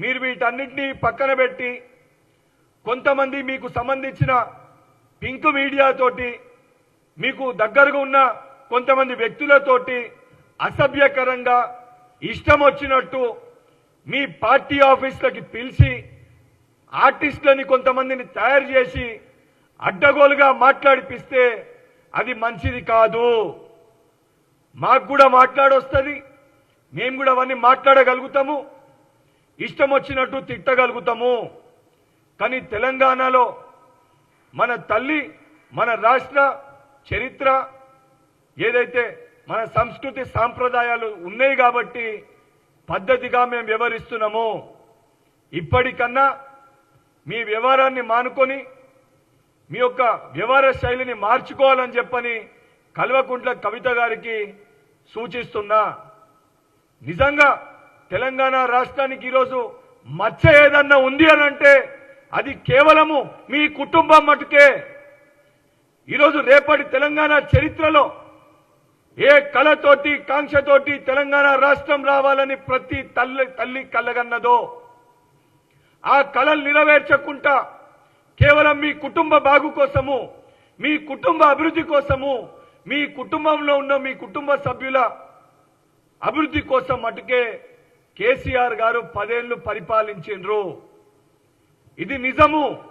మీరు వీటన్నిటినీ పక్కన పెట్టి కొంతమంది మీకు సంబంధించిన పింక్ మీడియాతోటి మీకు దగ్గరగా ఉన్న కొంతమంది వ్యక్తులతోటి అసభ్యకరంగా ఇష్టం వచ్చినట్టు మీ పార్టీ ఆఫీసులకి పిలిచి ఆర్టిస్టులని కొంతమందిని తయారు చేసి అడ్డగోలుగా మాట్లాడిపిస్తే అది మంచిది కాదు. మాకు కూడా మాట్లాడొస్తుంది. మేము కూడా అవన్నీ మాట్లాడగలుగుతాము. ఇష్టం వచ్చినట్టు తిట్టగలుగుతాము. కానీ తెలంగాణలో మన తల్లి మన రాష్ట్ర చరిత్ర ఏదైతే మన సంస్కృతి సాంప్రదాయాలు ఉన్నాయి కాబట్టి పద్ధతిగా మేము వ్యవహరిస్తున్నాము. ఇప్పటికన్నా మీ వ్యవహారాన్ని మానుకొని మీ యొక్క వ్యవహార శైలిని మార్చుకోవాలని చెప్పని కల్వకుంట్ల కవిత గారికి సూచిస్తున్నా. నిజంగా తెలంగాణ రాష్ట్రానికి ఈరోజు మచ్చ ఏదన్నా ఉంది అని అంటే అది కేవలము మీ కుటుంబం మటుకే. ఈరోజు రేపటి తెలంగాణ చరిత్రలో ఏ కళతోటి కాంక్షతోటి తెలంగాణ రాష్ట్రం రావాలని ప్రతి తల్లి తల్లి కలగన్నదో ఆ కళలు నెరవేర్చకుండా కేవలం మీ కుటుంబ బాగు కోసము మీ కుటుంబ అభివృద్ధి కోసము మీ కుటుంబంలో ఉన్న మీ కుటుంబ సభ్యుల అభివృద్ధి కోసం మటుకే కేసీఆర్ గారు పదేళ్ళు పరిపాలించిండ్రు. ఇది నిజము.